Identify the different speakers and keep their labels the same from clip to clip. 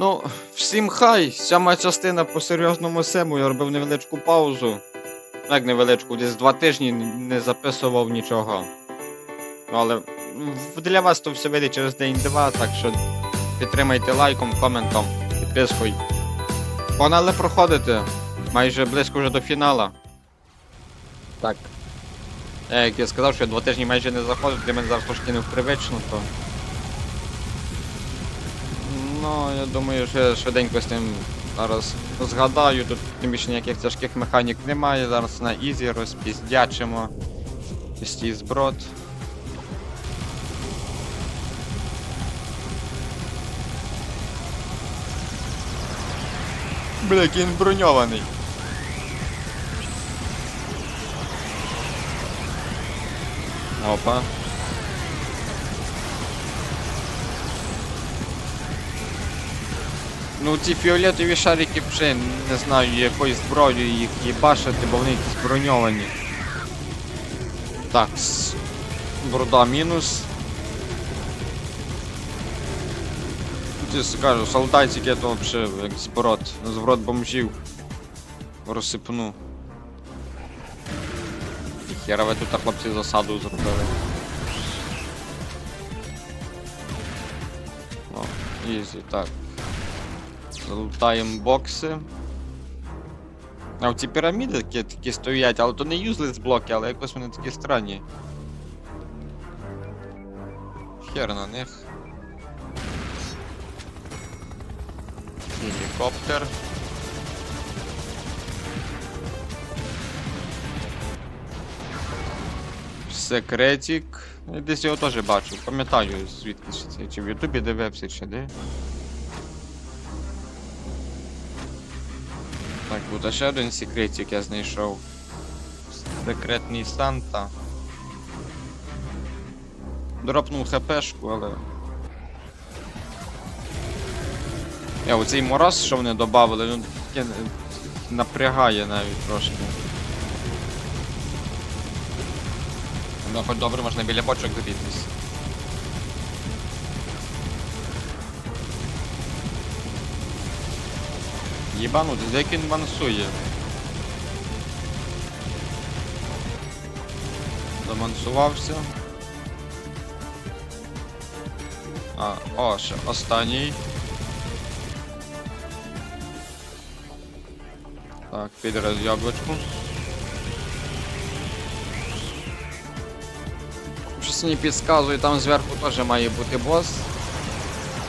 Speaker 1: Ну, всім хай! Сьома частина по серйозному сему. Я робив невеличку паузу. Як невеличку, десь два тижні не записував нічого. Ну, Але для вас то все вийде через день-два, так що підтримайте лайком, коментом, підпискою. Погнали проходити. Майже близько вже до фінала. Так. Як я сказав, що я два тижні майже не заходив, для мене зараз трошки непривично, то. Ну, я думаю, що швиденько з тим зараз згадаю. Тут тим більше ніяких тяжких механік немає. Зараз на ізі розпіздячимо. Стій зброд. Бля, він броньований. Опа. Ну ці фіолетові шарики вже не знаю якою зброєю їх їбашити, бо вони якісь броньовані. Так, брода мінус. Ти скажу, солдатики то взагалі як зброд, зброд бомжів. Розсипну. Хера ви тут хлопці засаду зробили. О, ізі, так. Залутаємо бокси. А ці піраміди такі, такі стоять, але то не юзлес блоки, але якось вони такі странні. Хер на них. Гелікоптер. Секретик. Десь його теж бачу, пам'ятаю звідки це, чи в Ютубі дивився, чи де. Буде ще один секретик я знайшов. Секретний Санта. Дропнув хпшку, але. Я оцей мороз, що вони додали, ну таке напрягає навіть трошки. Ну, хоч добре можна біля бочок грітись. Єбанут, як він мансує. Замансувався. А, о, ще останній. Так, підраз яблучку. Щось мені підказує, там зверху теж має бути бос.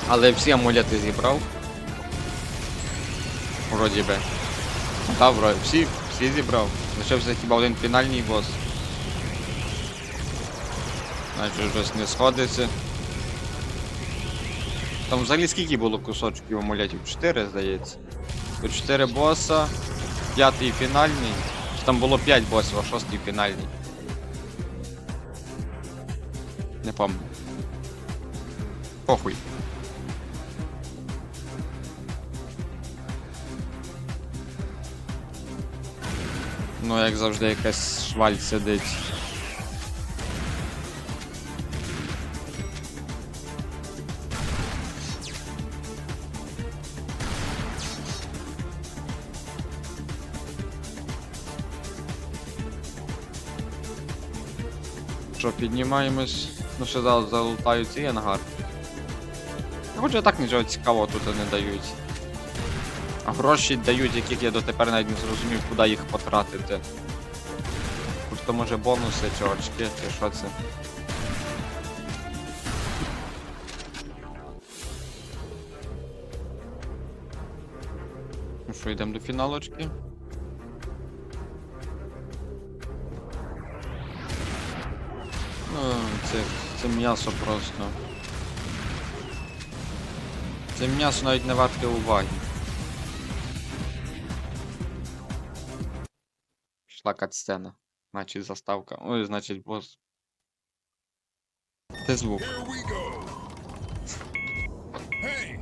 Speaker 1: Але всі амулети зібрав. Вроді би. Та, вроді, всі, всі зібрав. Лишився хіба один фінальний бос. Значить, щось не сходиться. Там взагалі скільки було кусочків амулетів? 4, здається. Тут 4 боса, п'ятий фінальний. Там було 5 босів, а шостий фінальний. Не помню. Похуй. Ну, як завжди, якась шваль сидить. Що, піднімаємось. Ну ще зараз залутаю цей ангар. Хоча так нічого цікавого тут не дають. Гроші дають, яких я дотепер навіть не зрозумів, куди їх потратити. Тут то може бонуси чи очки, чи що це. Ну що, йдемо до фіналочки? Ну, це, це м'ясо просто. Це м'ясо навіть не варте уваги. Пішла катсцена. Значить заставка. Ой, значить бос. Це звук.
Speaker 2: Hey,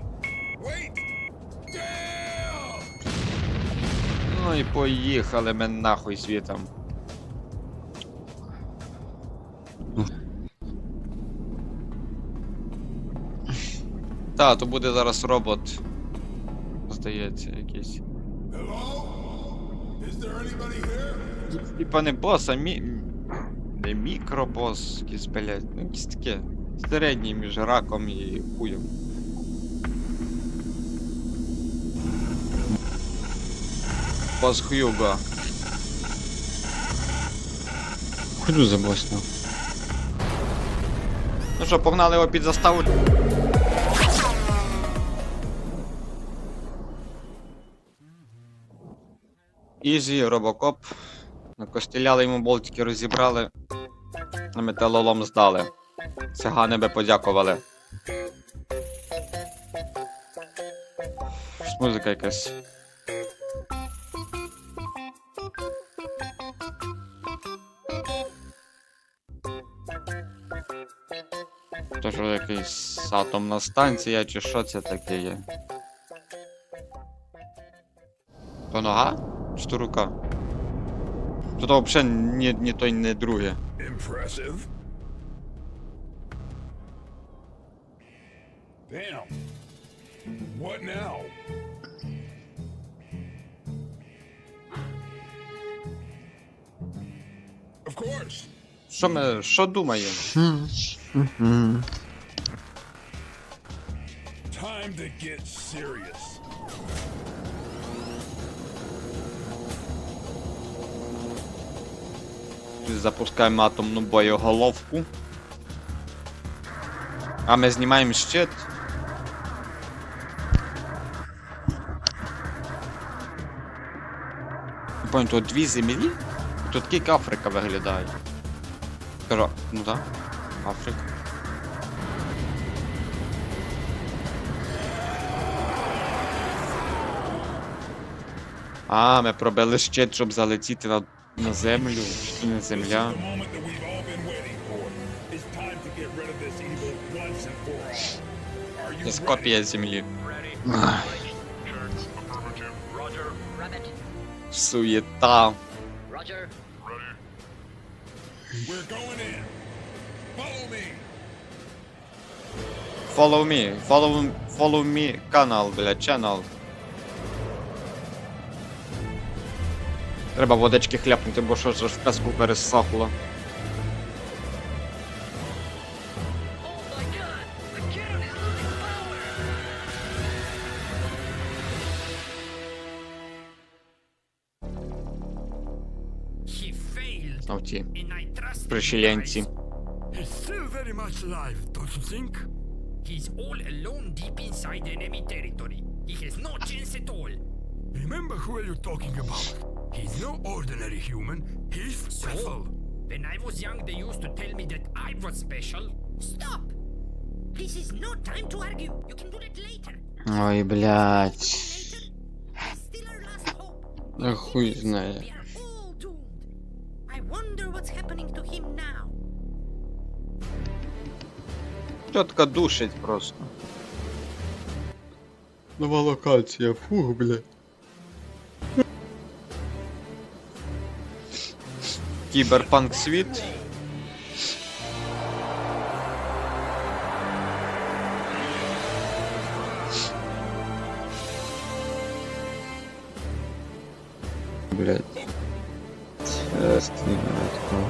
Speaker 1: Ну і поїхали ми нахуй світом. Та, то буде зараз робот здається, якийсь.
Speaker 2: Hello?
Speaker 1: Типа не бос, а мі... Не мікробос, якийсь, блядь, ну якийсь таке. Середній між раком і хуєм. Бос Хьюго.
Speaker 3: Ходжу за босня.
Speaker 1: Ну що, погнали його під заставу. Ізі, робокоп. Накостіляли йому болтики, розібрали. На металолом здали. Цигани би подякували. Музика якась. То що якась атомна станція, чи що це таке є? То нога? Чи то рука? То то взагалі ні, ні той, ні друге.
Speaker 2: Impressive. Damn. What now? Of course.
Speaker 1: Що ми. що думаємо?
Speaker 2: Time to get serious.
Speaker 1: Запускаємо атомну боєголовку. А ми знімаємо щит. Пам'ятаю, тут дві землі? Тут як Африка виглядає. Кажу, ну так, Африка. А, ми пробили щит, щоб залетіти на, на землю, чи не земля.
Speaker 2: The moment that we've all been waiting for. It's time to get rid of this evil once and for all. Are you
Speaker 1: Це
Speaker 2: ready?
Speaker 1: копія землі.
Speaker 4: Roger, Rabbit.
Speaker 1: Суєта.
Speaker 4: Roger.
Speaker 2: We're going in. Follow me.
Speaker 1: Follow me, follow, follow me канал, бля, channel. Треба водички хляпнути, бо що ж в песку пересохло.
Speaker 4: Oh
Speaker 1: А ті
Speaker 5: think? He's all alone deep inside enemy territory. He has no chance at all. Remember who are you talking about? He's no ordinary human. He's special. When I was young, they used to tell me that I was special.
Speaker 4: Stop! This is no time to argue. You can do that later.
Speaker 3: Ой, блядь.
Speaker 4: Later? He's still our last hope.
Speaker 3: Да хуй знає.
Speaker 4: We are all doomed. I wonder what's happening to him now.
Speaker 1: Тітка душить просто.
Speaker 3: Нова локація, фух, блядь.
Speaker 1: Кіберпанк світ.
Speaker 3: Блядь. Це такого.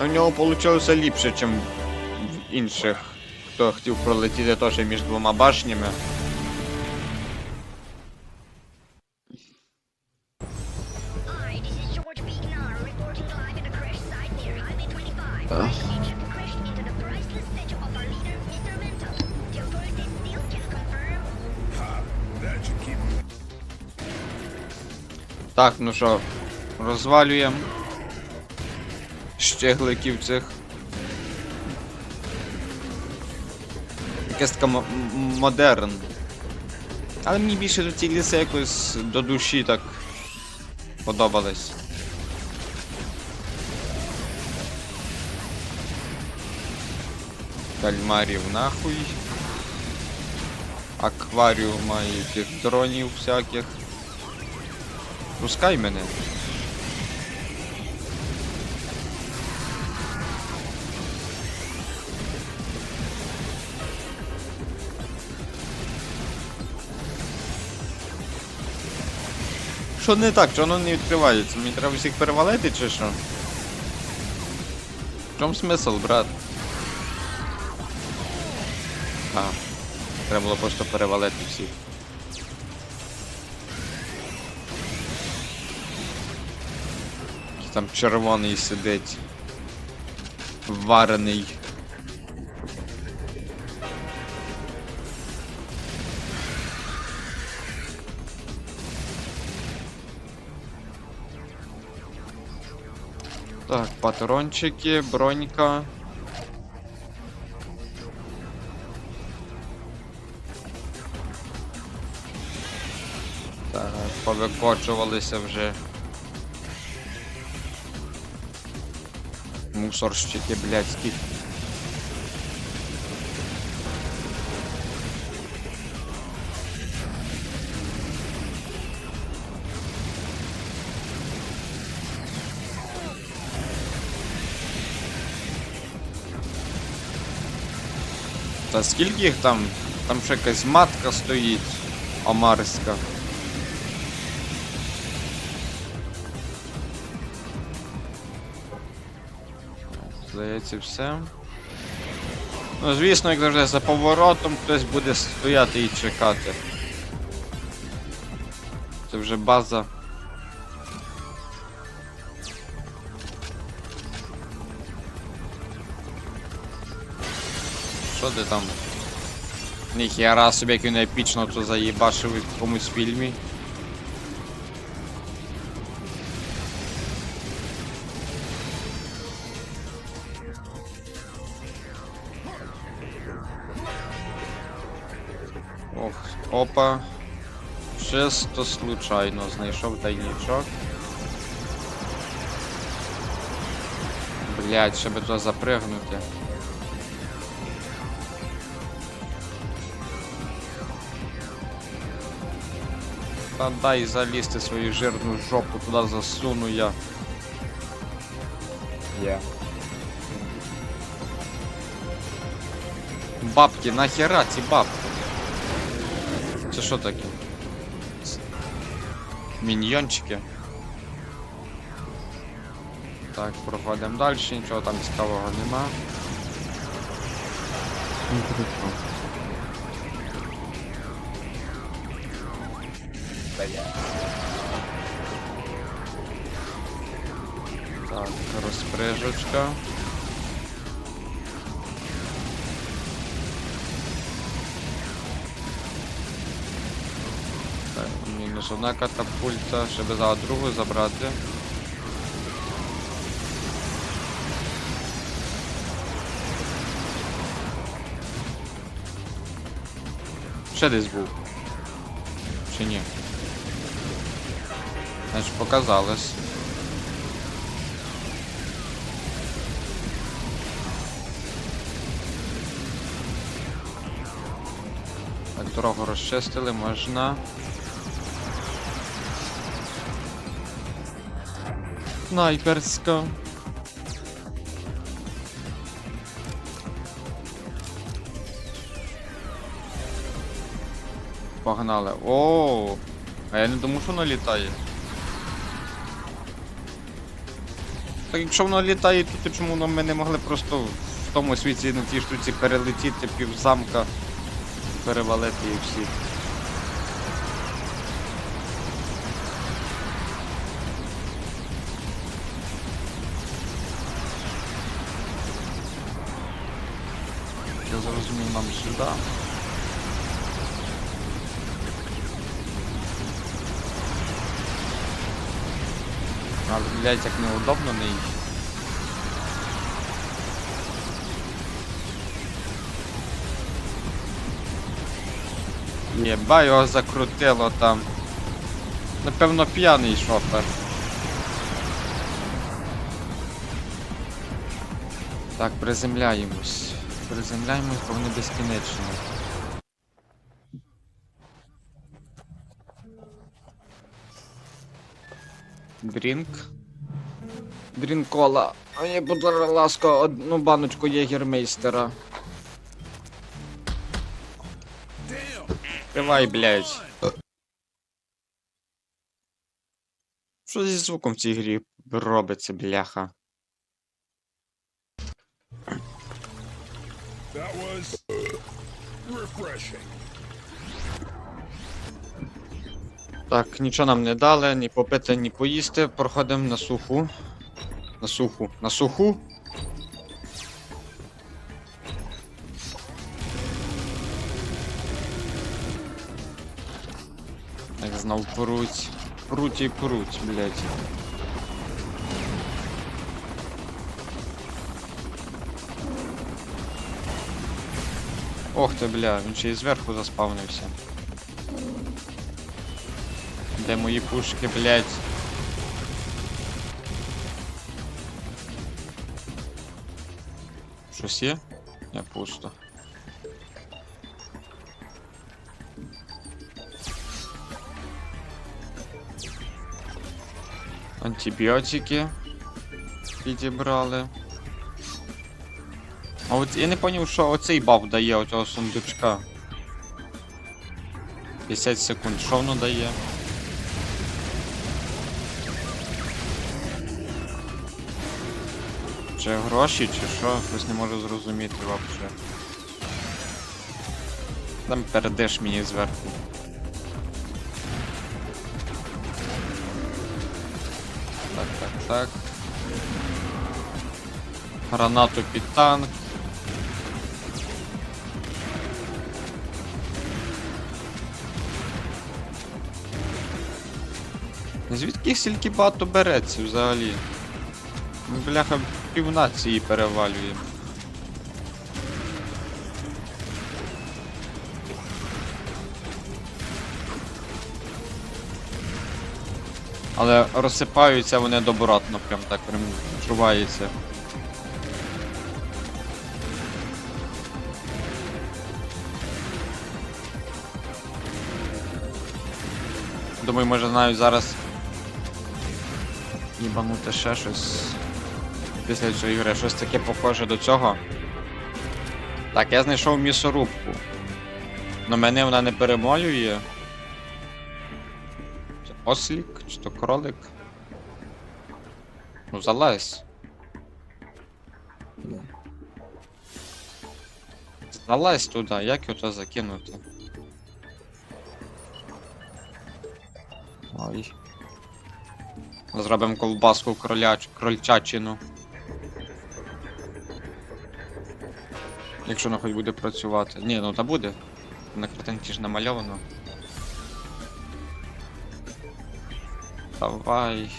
Speaker 1: У нього вийшло ліпше, ніж в інших, хто хотів пролетіти теж між двома башнями. Так, ну що, розвалюємо щегликів цих. Якась така модерн. Але мені більше ці ліси якось до душі так подобались. кальмарів нахуй. Акваріума і тих дронів всяких. Пускай мене. Що не так, Що воно не відкривається? Мені треба всіх перевалити чи що? В чому смисл, брат? Треба було просто перевалити всіх. Там червоний сидить. Варений. Так, патрончики, бронька. Повикочувалися вже. Мусорщики, блядь, скільки. Та скільки їх там? Там ще якась матка стоїть. Омарська. Здається, все. Ну, звісно, як завжди, за поворотом хтось буде стояти і чекати. Це вже база. Що ти там? Ніхіара собі як він епічно то заїбашив в якомусь фільмі. Опа. Чисто случайно знайшов тайнічок. Блять, щоб туди запригнути. Та дай залізти свою жирну жопу, туди засуну я.
Speaker 3: Є.
Speaker 1: Бабки, нахера ці бабки? Це що таке? Міньйончики. Так, проходимо далі, нічого там цікавого нема. Так, розпряжечка. Мінус одна катапульта, щоб за другу забрати. Ще десь був. Чи ні? Значить показалось. Так, дорогу розчистили, можна. Снайперська. Погнали. О, а я не думав, що воно літає. Так якщо воно літає, то, чому ми не могли просто в тому світі на тій штуці перелетіти пів замка, перевалити і всі. Я зрозумів нам сюди. Але, блядь, як неудобно не їй. Єба його закрутило там. Напевно п'яний шофер. Так, приземляємось. Приземляємось, бо вони безкінечні. Дрінк. Дрінкола. Мені, будь ласка, одну баночку єгермейстера. Давай, блядь. Що зі звуком в цій грі робиться, бляха?
Speaker 2: That was uh, refreshing.
Speaker 1: Так, нічого нам не дали, ні попити, ні поїсти. Проходимо на суху. На суху. На суху. Як знов пруть. Пруть і пруть, блядь. Ох ти, бля, він ще й зверху заспавнився. Де мої пушки, блядь? Щось є? Не пусто. Антибіотики підібрали. А от я не поняв, що оцей баф дає оцього сундучка. 50 секунд, що воно дає? Чи гроші, чи що? Щось не можу зрозуміти вообще. Там передеш мені зверху. Так, так, так. Гранату під танк. Звідки їх стільки багато береться взагалі? Ми, Бляха, пів нації перевалюємо. Але розсипаються вони добротно, прям так прям відчувається. Думаю, може навіть зараз їбанути ще щось після цієї гри. Щось таке похоже до цього. Так, я знайшов місорубку. Но мене вона не перемолює. Це ослік чи то кролик? Ну залазь. Залазь туди, як його закинути? Ой. Зробимо ковбаску кроляч... крольчачину. Якщо вона хоч буде працювати. Ні, ну та буде. На картинці ж намальовано. Давай.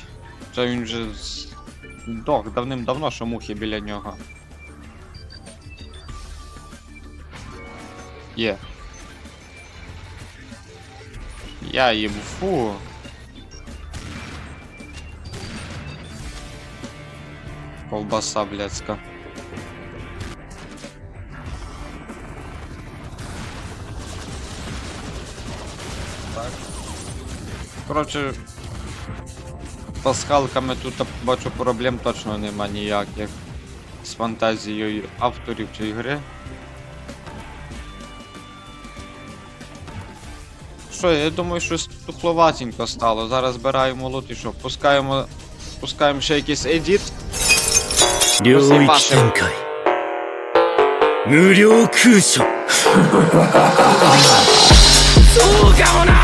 Speaker 1: Це він же здох давним-давно, що мухи біля нього. Є. Я їм фу. Ковбаса блядська. Так. Коротше, пасхалками тут бачу проблем точно нема ніяких. З фантазією авторів цієї гри. Що, я думаю, щось тухловатенько стало. Зараз збираємо лут і що, пускаємо. Пускаємо ще якийсь едіт.
Speaker 6: 領域展開。無料空所。そうかもな。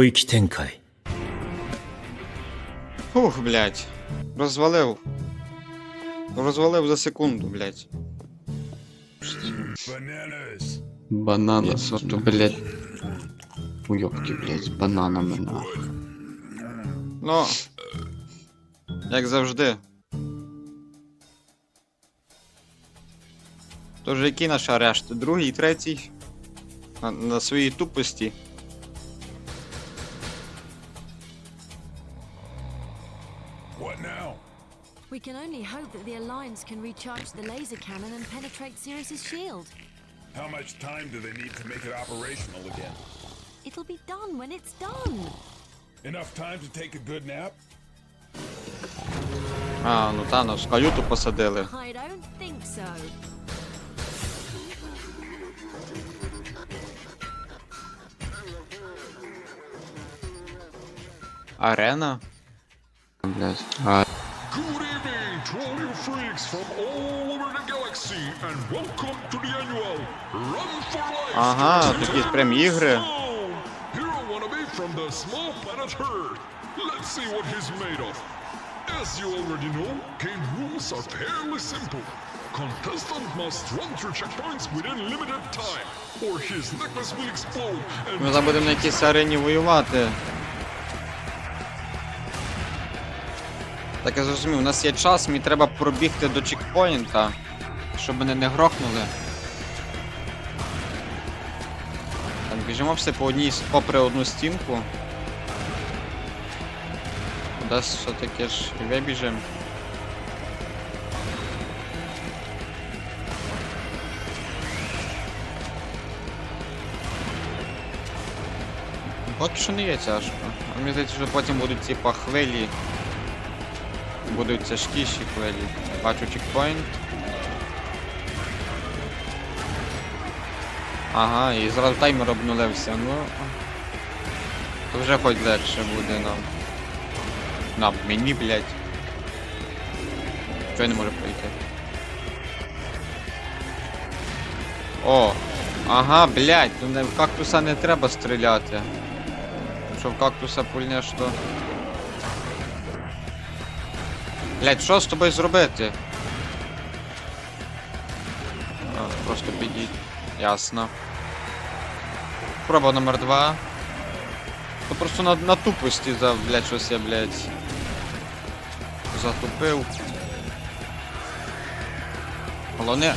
Speaker 6: 領域展開
Speaker 1: Фух, блядь. Розвалив. Розвалив за секунду, блядь.
Speaker 2: Bananas.
Speaker 3: Банана сорту, блядь. Уёбки, блядь, з бананами нахуй.
Speaker 1: Ну. Як завжди. Тож який наш арешт? Другий, третій? На, на своїй тупості.
Speaker 7: can only hope that the Alliance can recharge the laser cannon and penetrate Sirius's shield.
Speaker 2: How much time do they need to make it operational again?
Speaker 7: It'll be done when it's done.
Speaker 2: Enough time to take a good nap?
Speaker 1: А, ну та, нас в каюту посадили.
Speaker 7: I don't think so.
Speaker 1: Арена?
Speaker 3: Блядь. А,
Speaker 1: Ага, такі прям ігри.
Speaker 2: Let's see what he's made of. As you already know, game rules are fairly simple. Contestant must run through checkpoints within limited time, or his necklace will explode and
Speaker 1: Ми зараз будемо на якійсь арені воювати. Так я зрозумів, у нас є час, мені треба пробігти до чекпоінта, щоб мене не грохнули. Так, біжимо все по одній, попри одну стінку. Кудись все-таки ж вибіжимо. Поки що не є тяжко. А Мені здається, що потім будуть типа хвилі. Будуть тяжкіші хвилі. Бачу чекпоінт. Ага, і зразу таймер обнулився, ну. То вже хоч легше буде нам. На, мені, блядь. Чого я не можу пройти? О! Ага, блядь, ну в кактуса не треба стріляти. Якщо в кактуса пульнеш, то... Блядь, що з тобою зробити? А, просто підіть. Ясно. Проба номер два. То просто на, на тупості за, блядь, щось я, блядь. Затупив. Головне.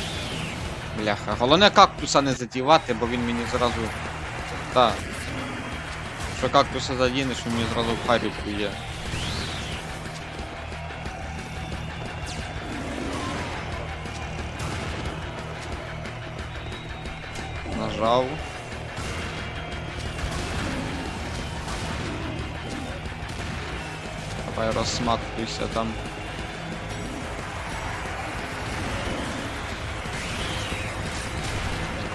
Speaker 1: Бляха. Головне кактуса не задівати, бо він мені зразу. Так. Що кактуса задінеш, він мені зразу в харі є. Нажав. Давай розсмактуйся там.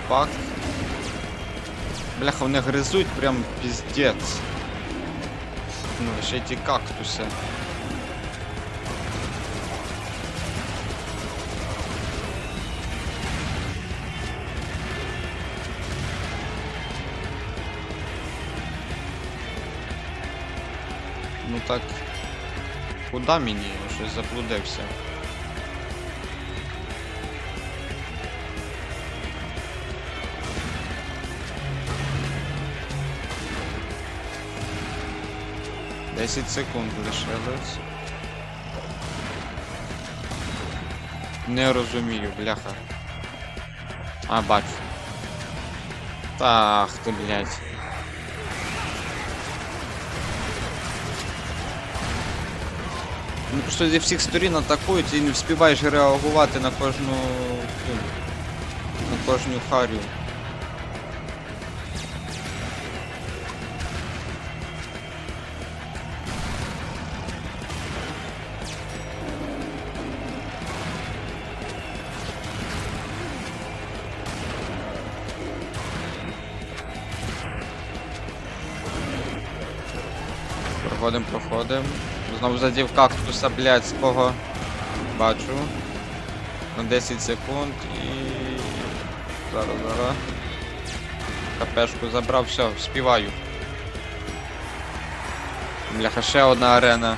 Speaker 1: Пак. Бляха, вони гризуть прям піздець. Ну, ще й ті кактуси. Ну так. Куда мені? Я Щось заблудився. Десять секунд лишилось. Не розумію, бляха. А, бачу. Та, ах ти, блядь. Ну просто зі всіх сторін атакують і не вспіваєш реагувати на кожну. цю, на кожну харю. Проходим, проходим. Знову задів кактуса, блядь, з кого бачу. На 10 секунд і. Зараз, зараз. КПшку забрав, все, співаю. Бляха, ще одна арена.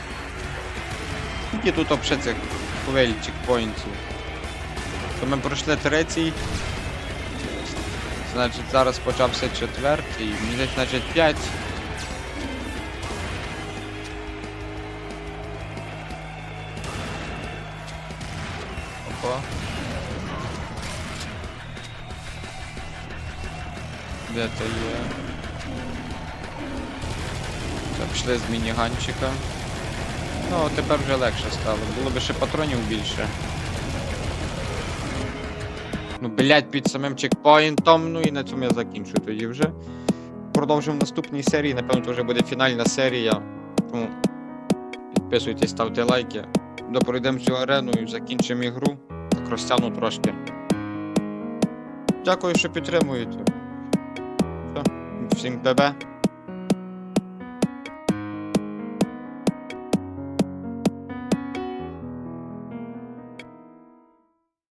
Speaker 1: Які тут взагалі цих хвиль чекпоінтів? То ми пройшли третій. Значить, зараз почався четвертий. Мені значить 5. Опа. Де то є? Та пішли з мініганчика. Ну, тепер вже легше стало. Було б ще патронів більше. Ну, блять, під самим чекпоінтом. Ну і на цьому я закінчу тоді вже. Продовжимо в наступній серії. Напевно, це вже буде фінальна серія. Тому підписуйтесь, ставте лайки. Допройдемо цю арену і закінчимо ігру. Розтягну трошки. Дякую, що підтримуєте. Всім ПБ.